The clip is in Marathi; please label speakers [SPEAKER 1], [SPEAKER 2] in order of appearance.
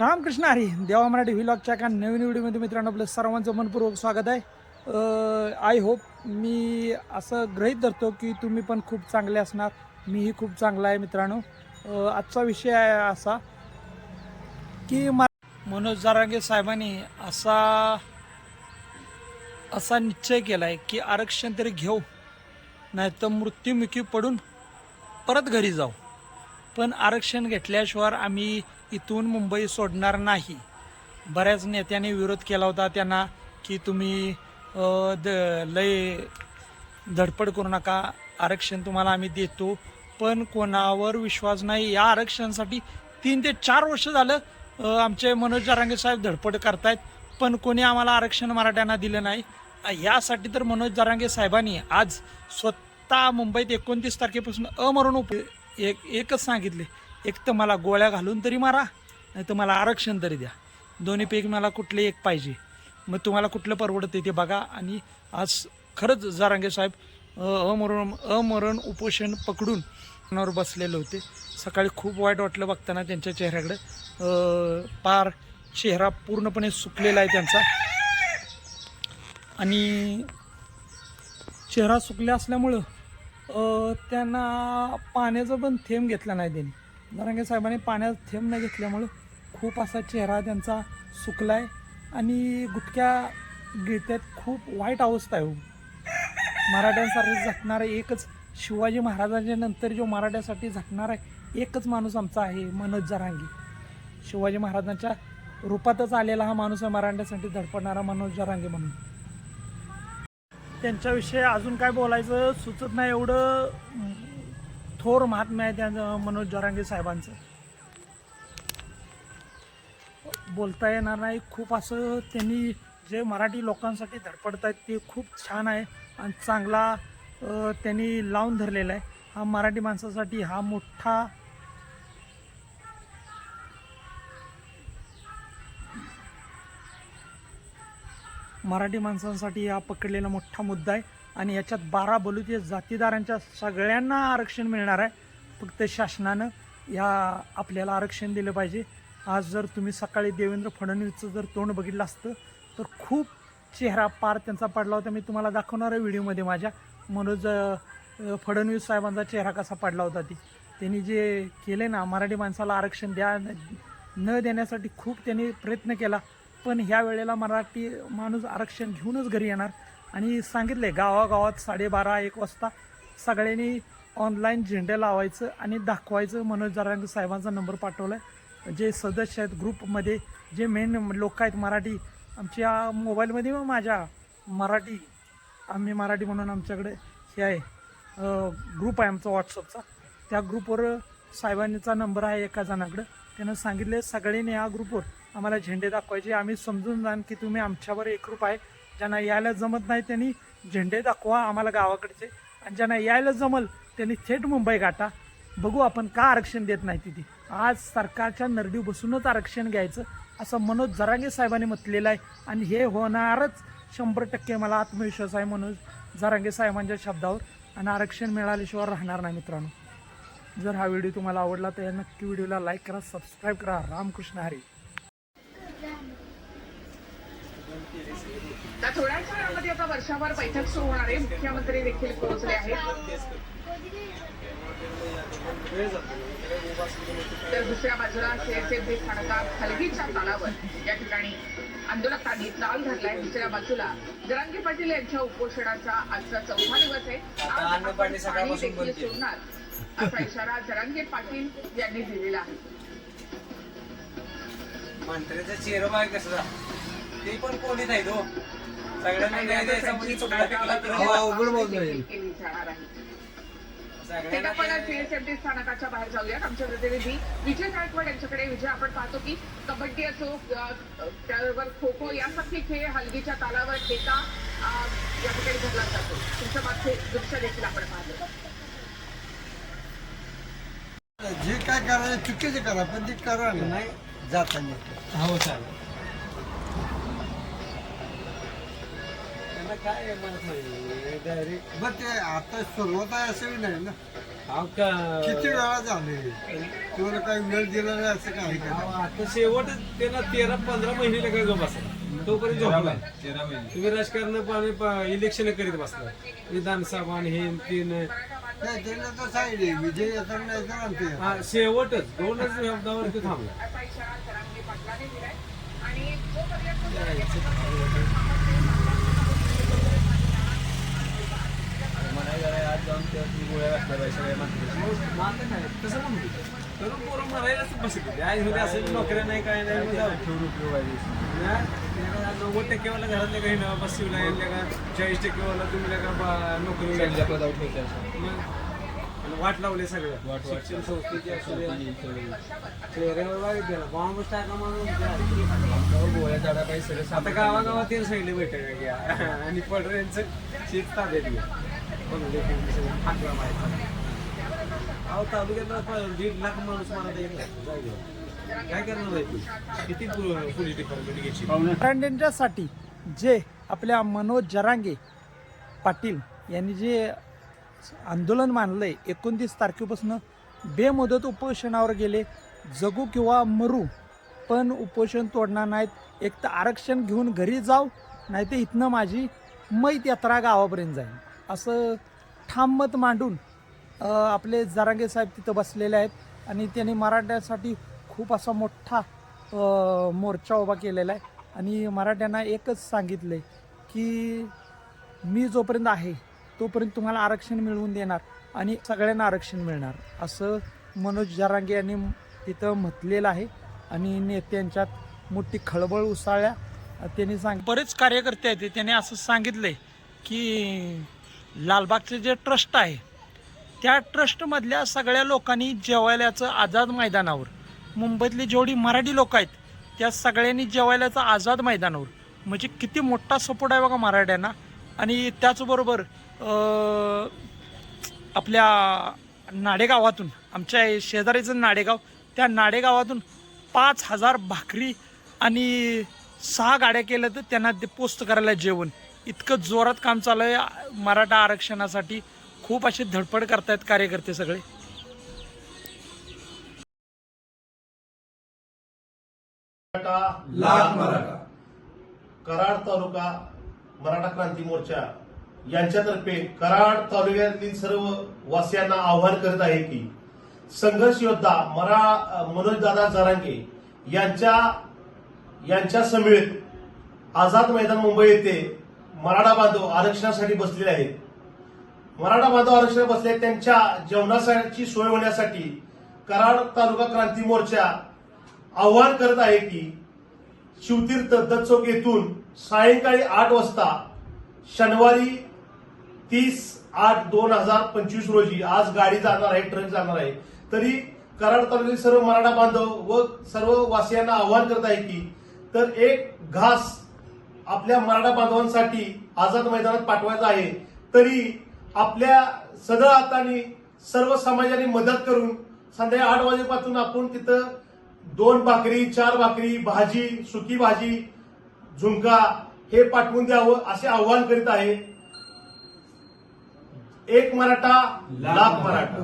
[SPEAKER 1] रामकृष्ण हरी देवा मराठी व्हिलॉगच्या एका नवीन व्हिडिओमध्ये मित्रांनो आपलं सर्वांचं मनपूर्वक स्वागत आहे. आय होप मी असं ग्रहीत धरतो की तुम्ही पण खूप चांगले असणार. मीही खूप चांगला आहे मित्रांनो. आजचा विषय आहे असा की मनोज जारांगे साहेबांनी असा असा निश्चय केला आहे की आरक्षण तरी घेऊ नाही तर मृत्युमुखी पडून परत घरी जाऊ. पण आरक्षण घेतल्याशिवाय आम्ही इथून मुंबई सोडणार नाही. बऱ्याच नेत्यांनी विरोध केला होता त्यांना की तुम्ही द लय धडपड करू नका आरक्षण तुम्हाला आम्ही देतो. पण कोणावर विश्वास नाही. या आरक्षणासाठी तीन ते चार वर्ष झालं आमचे मनोज जारांगे साहेब धडपड करतायत पण कोणी आम्हाला आरक्षण मराठ्यांना दिलं नाही. यासाठी तर मनोज जारांगे साहेबांनी आज स्वतः मुंबईत एकोणतीस तारखेपासून अमरण उप एक एकच सांगितले. एक तर मला गोळ्या घालून तरी मारा नाही तर मला आरक्षण तरी द्या. दोन्हीपैकी मला कुठले एक पाहिजे. मग तुम्हाला कुठलं परवडते ते बघा आणि आज खरंच जारांगे साहेब अमरण अमरण उपोषण पकडून वर बसलेले होते. सकाळी खूप वाईट वाटलं बघताना त्यांच्या चेहऱ्याकडे. पार चेहरा पूर्णपणे सुकलेला आहे त्यांचा. आणि चेहरा सुकल्या असल्यामुळं त्यांना पाण्याचा पण थेंब घेतला नाही त्यांनी. नारायण साहेबांनी पाण्यात थेंब नाही घेतल्यामुळं खूप असा चेहरा त्यांचा सुकला आहे आणि गुटक्या गिळत्यात खूप वाईट अवस्था आहे हो. मराठ्यांसाठी झटणारा एकच शिवाजी महाराजांच्या नंतर जो मराठ्यासाठी झटणारा एकच माणूस आमचा आहे मनोज जरांगी. शिवाजी महाराजांच्या रूपातच आलेला हा माणूस आहे मराठ्यासाठी धडपडणारा मनोज जरांगे म्हणून. त्यांच्याविषयी अजून काय बोलायचं सुचत नाही एवढं थोर महात्म्य आहे त्या मनोज जोरांगे साहेबांचं. बोलता येणार नाही. खूप असं त्यांनी जे मराठी लोकांसाठी धडपडत आहेत ते खूप छान आहे आणि चांगला त्यांनी लावून धरलेला आहे. हा मराठी माणसासाठी हा मोठा मराठी माणसांसाठी हा पकडलेला मोठा मुद्दा आहे. आणि याच्यात बारा बलुते जातीदारांच्या सगळ्यांना आरक्षण मिळणार आहे. फक्त शासनानं या आपल्याला आरक्षण दिलं पाहिजे. आज जर तुम्ही सकाळी देवेंद्र फडणवीसचं जर तोंड बघितलं असतं तर खूप चेहरा पार त्यांचा पडला होता. मी तुम्हाला दाखवणार आहे व्हिडिओमध्ये माझ्या. मनोज फडणवीस साहेबांचा चेहरा कसा पडला होता ती. त्यांनी जे केले ना मराठी माणसाला आरक्षण द्या न देण्यासाठी खूप त्यांनी प्रयत्न केला. पण ह्या वेळेला मराठी माणूस आरक्षण घेऊनच घरी येणार. आणि सांगितले गावागावात साडेबारा एक वाजता सगळ्यांनी ऑनलाईन झेंडे लावायचं आणि दाखवायचं. मनोज जरांगे साहेबांचा नंबर पाठवला आहे जे सदस्य आहेत ग्रुपमध्ये जे मेन लोक आहेत मराठी आमच्या मोबाईलमध्ये मग माझ्या मराठी आम्ही मराठी म्हणून आमच्याकडे हे आहे. ग्रुप आहे आमचा व्हॉट्सअपचा त्या ग्रुपवर साहेबांचा नंबर आहे एका जणाकडं. त्यानं सांगितले सगळ्यांनी या ग्रुपवर आम्हाला झेंडे दाखवायचे. आम्ही समजून जाण की तुम्ही आमच्यावर एकरूप आहे. ज्यांना यायला जमत नाही त्यांनी झेंडे दाखवा आम्हाला गावाकडचे. आणि ज्यांना यायला जमल त्यांनी थेट मुंबई गाठा. बघू आपण का आरक्षण देत नाही तिथे. आज सरकारच्या नरडी बसूनच आरक्षण घ्यायचं असं मनोज जरांगे साहेबांनी म्हटलेलं आहे. आणि हे होणारच शंभर टक्के मला आत्मविश्वास आहे मनोज जरांगे साहेबांच्या शब्दावर. आणि आरक्षण मिळाल्याशिवाय राहणार नाही मित्रांनो. जर हा व्हिडिओ तुम्हाला आवडला तर या नक्की व्हिडिओला लाईक करा सबस्क्राईब करा. रामकृष्ण हरी.
[SPEAKER 2] त्या थोड्याच वेळामध्ये आता वर्षाभर बैठक सुरू होणार आहे. मुख्यमंत्री देखील पोहोचले आहेत. तर दुसऱ्या बाजूला सीएसएफबी स्थानकात हलगीच्या तालावर या ठिकाणी आंदोलकांनी ताल धरलाय. दुसऱ्या बाजूला जरांगे पाटील यांच्या उपोषणाचा आजचा चौथा दिवस आहे.
[SPEAKER 3] पाणी
[SPEAKER 2] देखील. सोडणार असा इशारा जरांगे पाटील यांनी दिलेला आहे.
[SPEAKER 3] मंत्र्याचा चेहरा बाय कसा ते पण कोणीच आहे तो. सगळ्यांना न्याय द्यायचा म्हणजे चुकला टिकला तर
[SPEAKER 4] अवघड बोलतोय.
[SPEAKER 2] देखील केली जाणार आहे.
[SPEAKER 3] सगळ्यांना
[SPEAKER 2] तेव्हा आपण
[SPEAKER 3] न्याय-
[SPEAKER 2] सीएसएमटी स्थानकाच्या बाहेर जाऊयात. आमचे प्रतिनिधी विजय गायकवाड यांच्याकडे विजय आपण पाहतो की कबड्डी असो अ, त्याबरोबर खो खो यासारखे खेळ हलगीच्या तालावर ठेका अ, या ठिकाणी धरला जातो. तुमच्या मागचे दृश्य देखील आपण पाहतो.
[SPEAKER 4] जे काय करायचं चुकीचे करा पण ते करा नाही जाताना
[SPEAKER 3] हो चालेल. त्यांना काय म्हणत नाही डायरेक्ट
[SPEAKER 4] बरं ते आता सुरुवात आहे असं नाही ना?
[SPEAKER 5] अहो का-
[SPEAKER 4] किती वेळा झाले? तुम्हाला काही वेळ दिला नाही असं काही
[SPEAKER 5] अहो,
[SPEAKER 4] का?
[SPEAKER 5] आता शेवट त्याला तेरा पंधरा महिने काय गप बसला. तोपर्यंत झोपला. तेरा महिने तुम्ही राजकारण पाणी इलेक्शन करीत बसला. विधानसभा आणि हे तीन.
[SPEAKER 4] नाही त्यांना तर सांगितले विजय येताना नाही तर आमचे.
[SPEAKER 5] हा, शेवटच. दोनच शब्दावर ते थांबला.
[SPEAKER 2] असा इशारा जरांगे पाटलाने दिलाय आणि जोपर्यंत
[SPEAKER 5] मानतं काय तसं म्हणू तरुण पोरं मरायलाच बसले आई होते असं नोकऱ्या नाही काय नाही मग जाऊ. नव्वद टक्केवाला घरातल्या काही ना बस शिवला यांच्या का चाळीस टक्केवाला तुम्ही का बा- नोकरी मग आणि वाट लावले सगळं शिक्षण संस्थेची टाका म्हणून द्या. आता गावागावात ते सांगितले बैठक आणि पडऱ्यांचं शेत ताब्यात अहो दीड लाख माणूस मला काय करणार? किती पोलीस डिपार्टमेंट घ्यायची
[SPEAKER 1] मराठ्यांच्यासाठी जे आपल्या मनोज जरांगे पाटील यांनी जे आंदोलन मानलंय एकोणतीस तारखेपासून बेमुदत उपोषणावर गेले जगू किंवा मरू पण उपोषण तोडणार नाहीत. एक तर आरक्षण घेऊन घरी जाऊ नाही तर इथनं माझी मैत यात्रा गावापर्यंत जाईल असं ठाम मत मांडून आपले जारांगे साहेब तिथं बसलेले आहेत आणि त्यांनी मराठ्यासाठी खूप असा मोठा मोर्चा उभा केलेला आहे. आणि मराठ्यांना एकच सांगितलं आहे की मी जोपर्यंत आहे तोपर्यंत तुम्हाला आरक्षण मिळवून देणार आणि सगळ्यांना आरक्षण मिळणार असं मनोज जारांगे यांनी तिथं म्हटलेलं आहे. आणि नेत्यांच्यात मोठी खळबळ उसळल्या. त्यांनी सांग बरेच कार्यकर्ते आहेत त्यांनी असं सांगितलंय की लालबागचे जे ट्रस्ट आहे त्या ट्रस्टमधल्या सगळ्या लोकांनी जेवायल्याचं आझाद मैदानावर मुंबईतली जेवढी मराठी लोक आहेत त्या सगळ्यांनी जेवायल्याचं आझाद मैदानावर. म्हणजे किती मोठा सपोर्ट आहे बघा मराठ्यांना. आणि त्याचबरोबर आपल्या नाडेगावातून आमच्या शेजारीचं नाडेगाव त्या नाडेगावातून पाच हजार भाकरी आणि सहा गाड्या केल्या तर त्यांना ते पोस्ट करायला जेवण. इतकं जोरात काम चालू आहे मराठा आरक्षणासाठी खूप अशी धडपड करतायत कार्यकर्ते सगळे.
[SPEAKER 6] लाख मराठा कराड तालुका मराठा क्रांती मोर्चा यांच्यातर्फे कराड तालुक्यातील सर्व वासियांना आवाहन करत आहे की संघर्ष योद्धा मरा मनोजदादा जरांगे यांच्या यांच्या समेत आझाद मैदान मुंबई येथे मराठा बांधव आरक्षणासाठी बसलेले आहेत. मराठा बांधव आरक्षण बसले त्यांच्या जेवणासाठी सोय होण्यासाठी कराड तालुका क्रांती मोर्चा आव्हान करत आहे की शिवतीर्थ दत्त चौक येथून सायंकाळी आठ वाजता शनिवारी तीस आठ दोन हजार पंचवीस रोजी आज गाडी जाणार आहे ट्रक जाणार आहे. तरी कराड तालुक्यातील सर्व मराठा बांधव व सर्व वासियांना आव्हान करत आहे की तर एक घास आपल्या मराठा बांधवांसाठी आझाद मैदानात पाठवायचा आहे. तरी आपल्या सगळं हाताने सर्व समाजाने मदत करून संध्याकाळी आठ वाजेपासून आपण तिथं दोन भाकरी चार भाकरी भाजी सुकी भाजी झुंका हे पाठवून द्यावं असे आव्हान करीत आहे. एक मराठा लाख मराठा